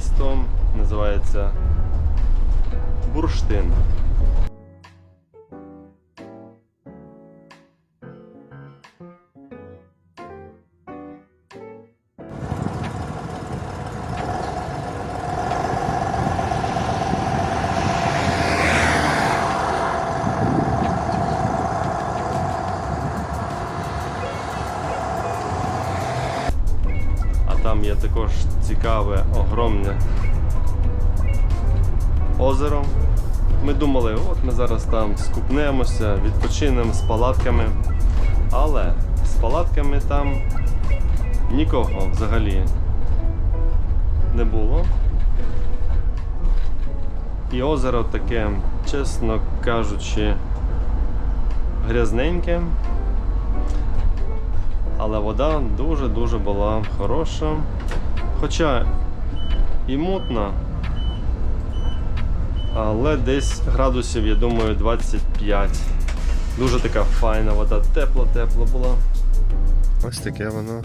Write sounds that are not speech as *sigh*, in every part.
місто називається Бурштин. Цікаве, огромне озеро. Ми думали, от ми зараз там скупнемося, відпочинемо з палатками. Але з палатками там нікого взагалі не було. І озеро таке, чесно кажучи, грязненьке. Але вода дуже-дуже була хороша. Хоча і мутна, але десь градусів, я думаю, 25. Дуже така файна вода, тепла-тепла була. Ось таке воно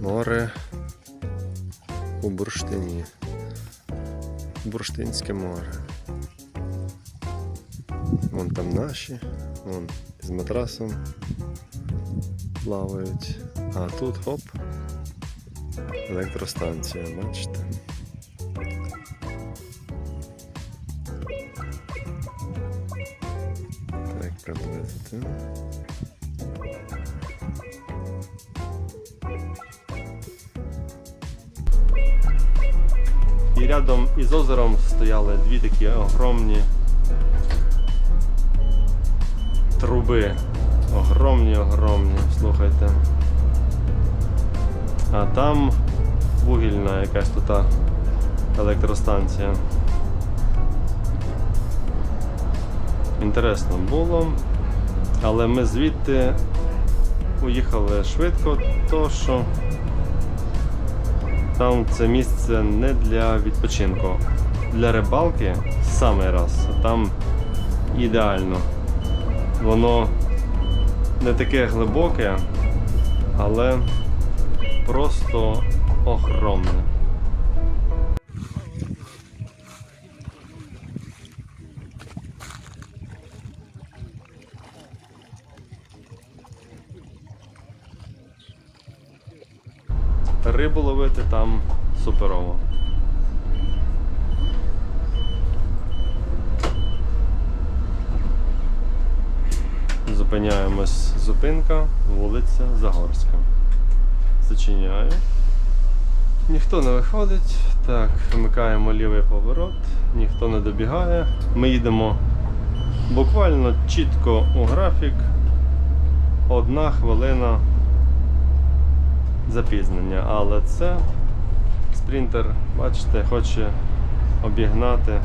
море у бурштині. Бурштинське море. Вон там наші, вон з матрасом плавають. А тут хоп. Електростанція, бачите? Так, приблизити. І рядом із озером стояли дві такі огромні труби. Огромні, огромні, слухайте. А там вугільна якась тут електростанція. Інтересно було, але ми звідти уїхали швидко, то що там це місце не для відпочинку. Для рибалки в самий раз. Там ідеально. Воно не таке глибоке, але просто огромне. Рибу ловити там суперово. Зупиняємось. Зупинка, вулиця Загорська. Зачиняю. Ніхто не виходить. Так, вмикаємо лівий поворот, ніхто не добігає. Ми їдемо буквально чітко у графік. Одна хвилина запізнення. Але це спринтер, бачите, хоче обігнати.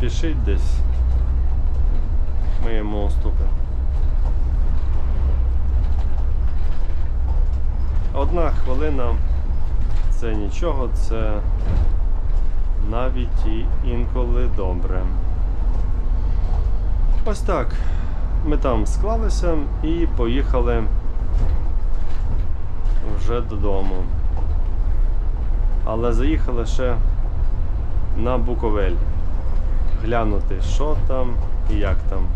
спішить десь. Ми йому уступимо. Одна хвилина це нічого, це навіть і інколи добре. Ось так. Ми там склалися і поїхали вже додому. Але заїхали ще на Буковель глянути, що там і як там.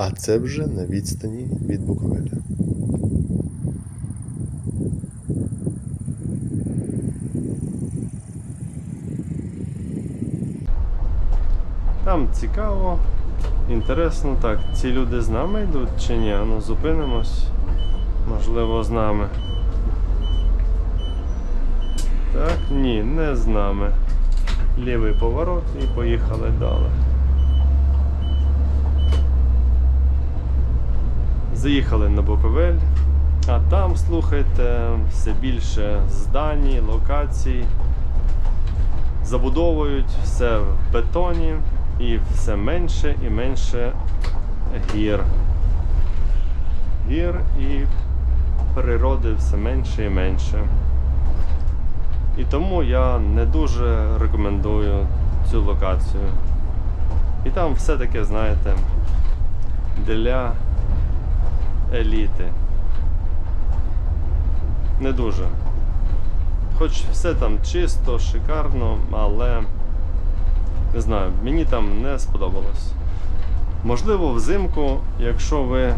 А це вже на відстані від Буковеля. Там цікаво, інтересно, так, ці люди з нами йдуть чи ні? Ну зупинимось. Можливо, з нами. Так, ні, не з нами. Лівий поворот і поїхали далі. Заїхали на Буковель. А там, слухайте, все більше здані, локацій. Забудовують все в бетоні і все менше і менше гір. Гір і природи все менше і менше. І тому я не дуже рекомендую цю локацію. І там все таке, знаєте, для еліти. Не дуже. Хоч все там чисто, шикарно, але не знаю, мені там не сподобалось. Можливо, взимку, якщо ви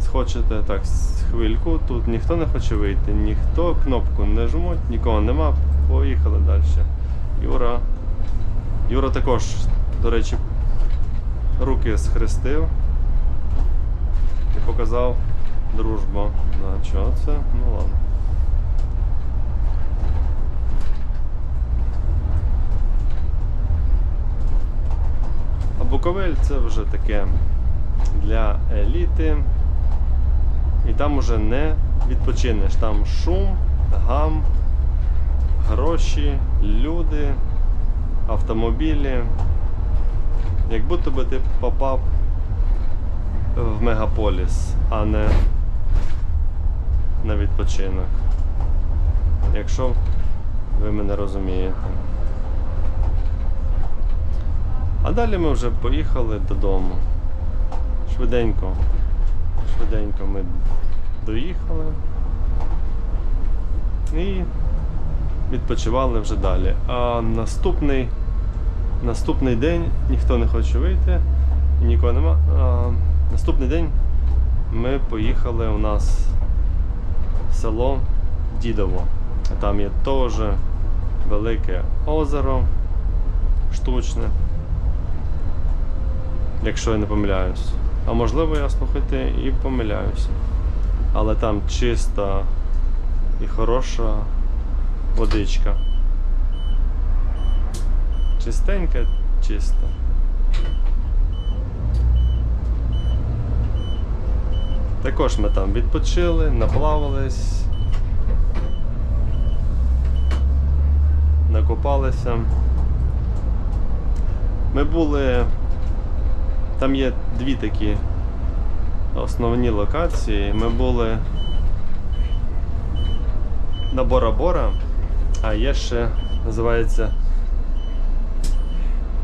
схочете так хвильку, тут ніхто не хоче вийти, ніхто кнопку не жмуть, нікого нема, поїхали далі. Юра. Юра також, до речі, руки схрестив і показав дружбу. Да, чого це? Ну ладно. А Буковель це вже таке для еліти. І там уже не відпочинеш. Там шум, гам, гроші, люди, автомобілі. Як будто би ти попав в мегаполіс, а не на відпочинок. Якщо ви мене розумієте. А далі ми вже поїхали додому. Швиденько. Швиденько ми доїхали і відпочивали вже далі. А наступний, наступний день ніхто не хоче вийти, нікого нема. Наступний день ми поїхали у нас в село Дідово. Там є теж велике озеро штучне, якщо я не помиляюсь. А можливо, я слухайте і помиляюся. Але там чиста і хороша водичка. Чистенька, чиста. Також ми там відпочили, наплавались, накопалися. Ми були. Там є дві такі основні локації. Ми були на Бора-Бора, а є ще називається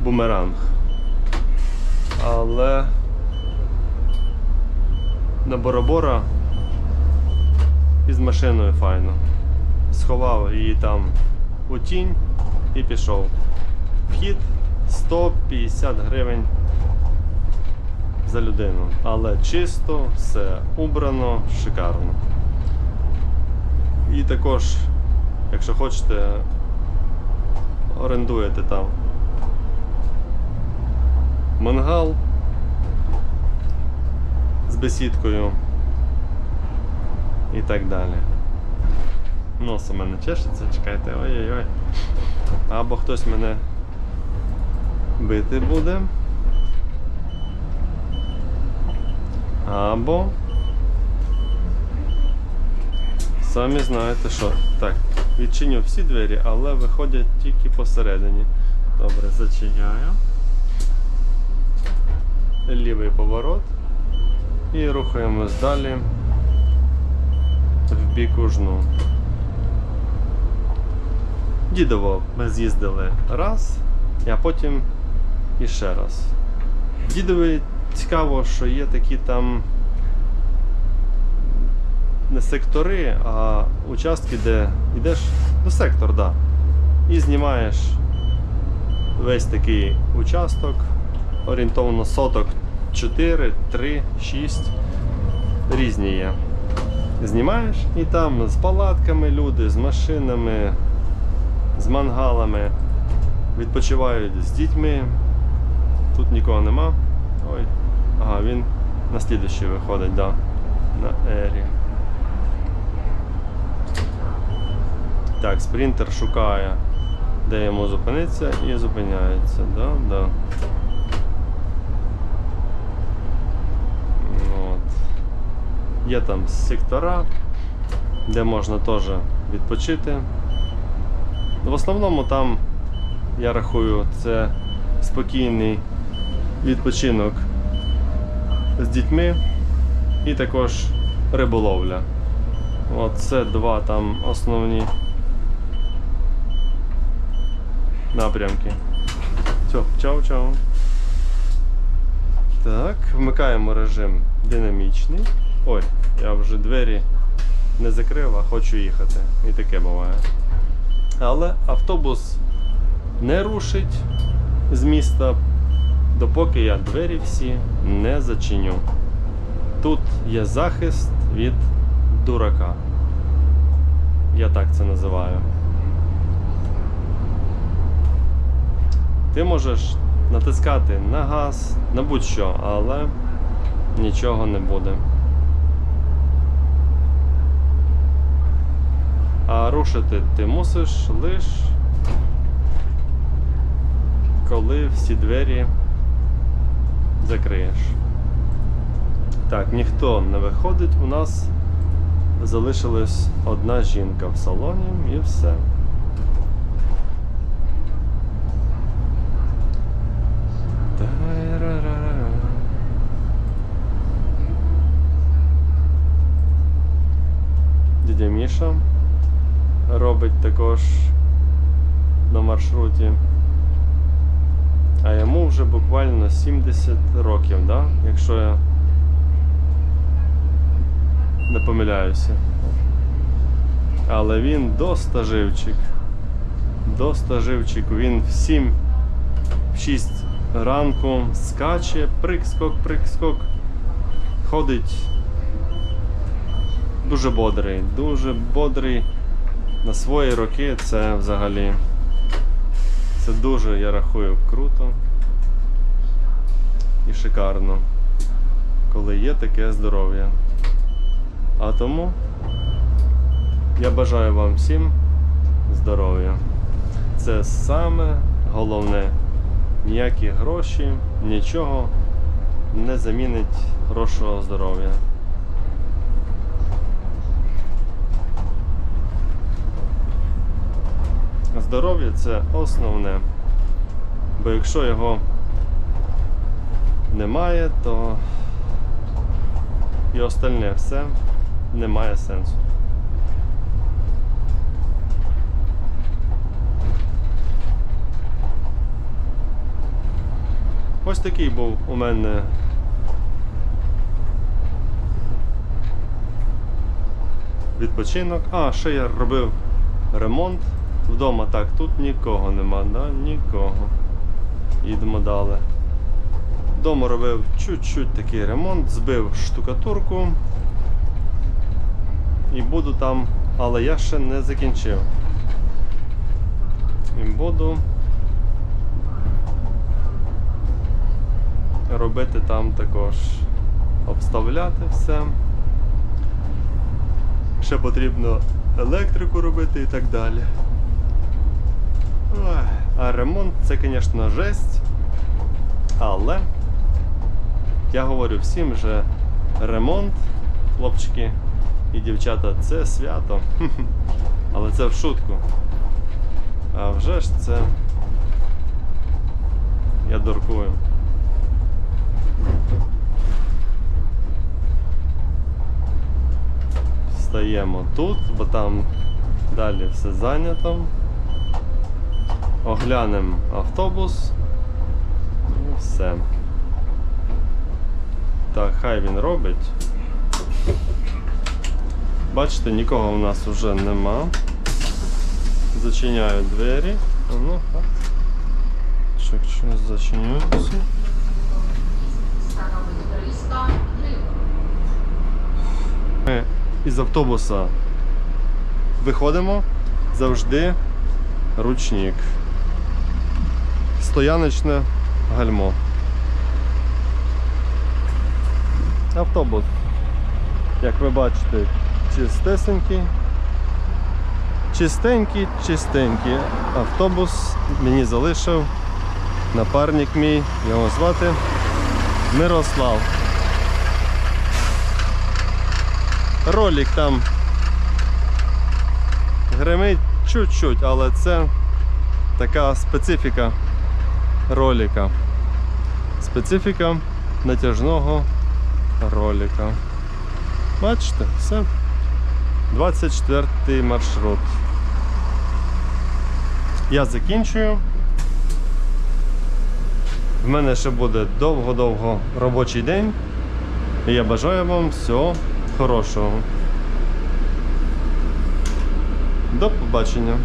Бумеранг. Але на Бора-Бора із машиною файно. Сховав її там у тінь і пішов. Вхід 150 гривень за людину. Але чисто, все убрано, шикарно. І також, якщо хочете, орендуєте там мангал з бесідкою і так далі. Нос у мене чешеться, чекайте, ой-ой-ой. Або хтось мене бити буде. Або. Самі знаєте що. Так, відчиню всі двері, але виходять тільки посередині. Добре, зачиняю. Лівий поворот. І рухаємось далі в бік Ужну. Дідово ми з'їздили раз, а потім іще раз. Дідові цікаво, що є такі там не сектори, а участки, де йдеш ну сектор. Да, і знімаєш весь такий участок, орієнтовно соток 4, 3, 6 різні є. Знімаєш і там з палатками люди, з машинами, з мангалами відпочивають з дітьми. Тут нікого нема. Ой, ага, він на слідущий виходить, да, на ері. Так, спринтер шукає, де йому зупиниться і зупиняється. Да, да. От. Є там сектора, де можна теж відпочити. В основному там, я рахую, це спокійний відпочинок з дітьми і також риболовля. От це два там основні напрямки. Все, чао-чао. Так, вмикаємо режим динамічний. Ой, я вже двері не закрив, а хочу їхати. І таке буває. Але автобус не рушить з міста, допоки я двері всі не зачиню. Тут є захист від дурака. Я так це називаю. Ти можеш натискати на газ, на будь-що, але нічого не буде. А рушити ти мусиш лиш коли всі двері закриєш. Так, ніхто не виходить, у нас залишилась одна жінка в салоні і все. Дядя Міша робить також на маршруті. А йому вже буквально 70 років, да? якщо я не помиляюся. Але він достаживчик. Достаживчик. Він в 7 в 6 ранку скаче, прик-скок, прик-скок. Ходить дуже бодрий, дуже бодрий. На свої роки це взагалі. Це дуже, я рахую, круто і шикарно, коли є таке здоров'я. А тому я бажаю вам всім здоров'я. Це саме головне. Ніякі гроші, нічого не замінить хорошого здоров'я. Здоров'я це основне. Бо якщо його немає, то і остальне все не має сенсу. Ось такий був у мене відпочинок. А, ще я робив ремонт вдома. Так, тут нікого нема, да? Нікого. Їдемо далі. Вдома робив чуть-чуть такий ремонт, збив штукатурку і буду там, але я ще не закінчив. І буду робити там також, обставляти все. Ще потрібно електрику робити і так далі. А ремонт це, звісно, жесть. Але я говорю всім, що ремонт, хлопчики і дівчата, це свято. *laughs* Але це в шутку. А вже ж це я дуркую. Стаємо тут, бо там далі все зайнято. Оглянемо автобус і все. Так, хай він робить. Бачите, нікого у нас вже нема. Зачиняю двері. Ну. Чек, 300 гривень. Ми із автобуса виходимо завжди ручник. Стояночне гальмо. Автобус, як ви бачите, чистесенький. Чистенький, чистенький. Автобус мені залишив напарник мій, його звати Мирослав. Ролик там гримить чуть-чуть, але це така специфіка ролика. Специфіка натяжного ролика. Бачите, все. 24 маршрут. Я закінчую. В мене ще буде довго-довго робочий день. І я бажаю вам всього хорошого. До побачення.